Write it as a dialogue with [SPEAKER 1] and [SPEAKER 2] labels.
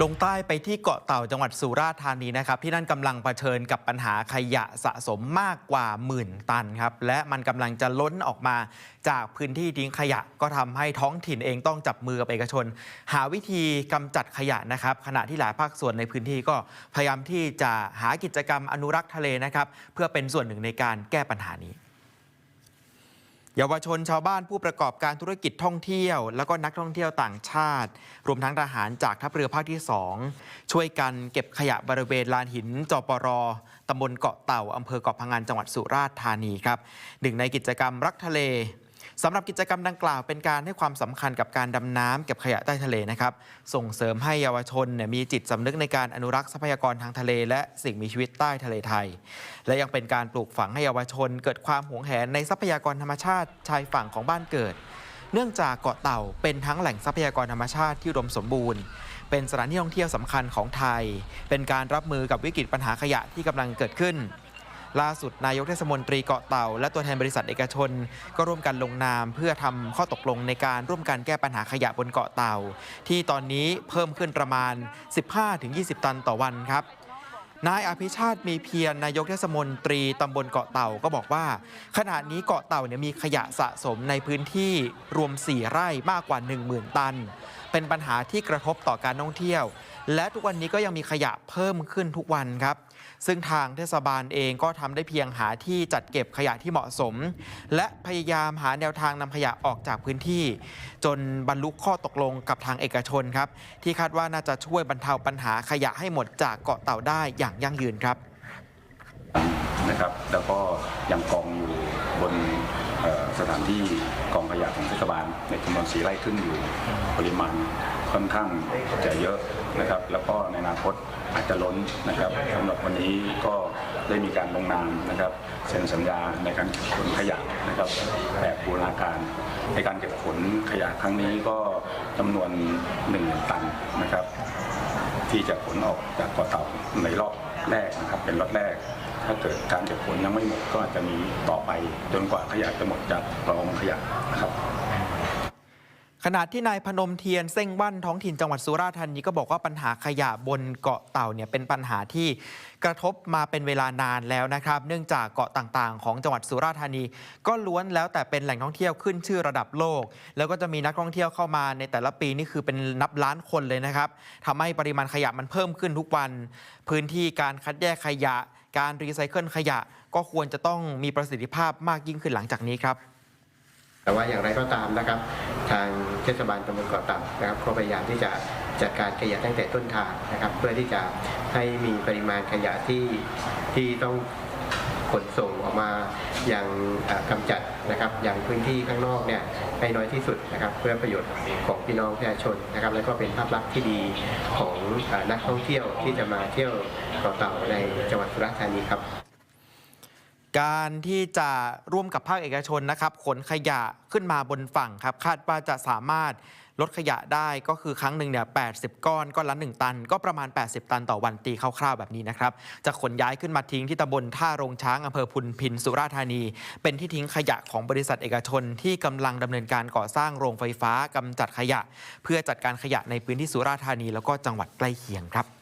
[SPEAKER 1] ลงใต้ไปที่เกาะเต่าจังหวัดสุราษฎร์ธานีนะครับ ที่นั่นกำลังเผชิญกับปัญหาขยะสะสมมากกว่าหมื่นตันครับ และมันกำลังจะล้นออกมาจากพื้นที่ทิ้งขยะ ก็ทำให้ท้องถิ่นเองต้องจับมือกับเอกชน หาวิธีกำจัดขยะนะครับ ขณะที่หลายภาคส่วนในพื้นที่ก็พยายามที่จะหากิจกรรมอนุรักษ์ทะเลนะครับ เพื่อเป็นส่วนหนึ่งในการแก้ปัญหานี้ เยาวชนชาวบ้านผู้ประกอบการธุรกิจท่องเที่ยว แล้วก็นักท่องเที่ยวต่างชาติ รวมทั้งทหารจากทัพเรือภาคที่ 2 ช่วยกันเก็บขยะบริเวณลานหินจปรตำบลเกาะเต่าอำเภอเกาะพังงานจังหวัดสุราษฎร์ธานีครับหนึ่งในกิจกรรมรักทะเล สำหรับกิจกรรมดังกล่าวเป็นการให้ความสำคัญกับการดำน้ำเก็บขยะใต้ทะเลนะครับส่งเสริมให้เยาวชนเนี่ยมีจิตสำนึกในการอนุรักษ์ทรัพยากรทางทะเล และสิ่งมีชีวิตใต้ทะเลไทย และยังเป็นการปลูกฝังให้เยาวชน เกิดความหวงแหนในทรัพยากรธรรมชาติชายฝั่งของบ้านเกิด เนื่องจากเกาะเต่าเป็นทั้งแหล่งทรัพยากรธรรมชาติที่อุดมสมบูรณ์เป็นสถานที่ท่องเที่ยวสำคัญของไทย เป็นการรับมือกับวิกฤตปัญหาขยะที่กำลังเกิดขึ้น ล่าสุดนายกเทศมนตรีเกาะเต่า และตัวแทนบริษัทเอกชน ก็ร่วมกันลงนาม เพื่อทำข้อตกลงในการร่วมกันแก้ปัญหาขยะบนเกาะเต่า ที่ตอนนี้เพิ่มขึ้นประมาณ 15-20 ตันต่อวันครับนายอภิชาติมีเพียรนายกเทศมนตรีตำบลเกาะเต่าก็บอกว่า ขณะนี้เกาะเต่าเนี่ยมีขยะสะสมในพื้นที่รวม 4 ไร่มากกว่า 10,000 ตัน เป็นปัญหาที่กระทบต่อการท่องเที่ยว และทุกวันนี้ก็ยังมีขยะเพิ่มขึ้นทุกวันครับ ซึ่งทางเทศบาลเองก็ทำได้เพียงหาที่จัดเก็บขยะที่เหมาะสม และพยายามหาแนวทางนำขยะออกจากพื้นที่ จนบรรลุข้อตกลงกับทางเอกชนครับ ที่คาดว่าน่าจะช่วยบรรเทาปัญหาขยะให้หมดจากเกาะเต่าได้อย่างยั่งยืนครับ
[SPEAKER 2] นะครับแล้วก็ยังกองอยู่บน สถานที่กองขยะของเทศบาลในจำนวนสีไร่ครึ่งอยู่ปริมาณค่อนข้างจะเยอะนะครับ แล้วก็ในอนาคตอาจจะล้นนะครับสำหรับวันนี้ก็ได้มีการลงนามนะครับเซ็นสัญญาในการเก็บขนขยะนะครับแบบบูรณาการ ในการเก็บขนขยะครั้งนี้ก็จำนวน1นึ่งตันนะครับ ที่จะขนออกจากเกาะเต่าในรอบแรกนะครับ เป็นรอบแรก ถ้าเกิดการเก็บขนยังไม่หมดก็อาจจะมีต่อไปจนกว่าขยะจะหมดจากกองขยะนะครับ
[SPEAKER 1] ขณะที่นายพนมเทียนเส้งวันท้องถิ่นจังหวัดสุราษฎร์ธานีก็บอกว่าปัญหาขยะบนเกาะเต่าเนี่ยเป็นปัญหาที่กระทบมาเป็นเวลานานแล้วนะครับ เนื่องจากเกาะต่างๆ ของจังหวัดสุราษฎร์ธานี ก็ล้วนแล้วแต่เป็นแหล่งท่องเที่ยวขึ้นชื่อระดับโลก แล้วก็จะมีนักท่องเที่ยวเข้ามาในแต่ละปีนี่คือเป็นนับล้านคนเลยนะครับทำให้ปริมาณขยะมันเพิ่มขึ้นทุกวัน พื้นที่การคัดแยกขยะ การรีไซเคิลขยะ ก็ควรจะต้องมีประสิทธิภาพมากยิ่งขึ้นหลังจากนี้ครับ
[SPEAKER 3] แต่ว่าอย่างไรก็ตามนะครับ ทางเทศบาลตำบลเกาะเต่านะครับก็พยายามที่จะจัดการขยะตั้งแต่ต้นทางนะครับ เพื่อที่จะให้มีปริมาณขยะที่ที่ต้องขนส่งออกมาอย่างเอ่อกำจัดนะครับ อย่างพื้นที่ข้างนอกเนี่ยให้น้อยที่สุดนะครับ เพื่อประโยชน์ของพี่น้องประชาชนนะครับ แล้วก็เป็นภาพลักษณ์ที่ดีของอนักท่องเที่ยวที่จะมาเที่ยวเกาะเต่าในจังหวัดสุราษฎร์ธานีครับ
[SPEAKER 1] การที่จะร่วมกับภาคเอกชนนะครับขนขยะขึ้นมาบนฝั่งครับ คาดว่าจะสามารถลดขยะได้ก็คือครั้งหนึ่งเนี่ย 80 ก้อนก้อนละ 1 ตัน ก็ประมาณ 80 ตันต่อวันตีคร่าวๆแบบนี้นะครับ จะขนย้ายขึ้นมาทิ้งที่ตำบลท่าโรงช้างอำเภอพุนพินสุราษฎร์ธานี เป็นที่ทิ้งขยะของบริษัทเอกชนที่กำลังดำเนินการก่อสร้างโรงไฟฟ้ากำจัดขยะ เพื่อจัดการขยะในพื้นที่สุราษฎร์ธานีแล้วก็จังหวัดใกล้เคียงครับ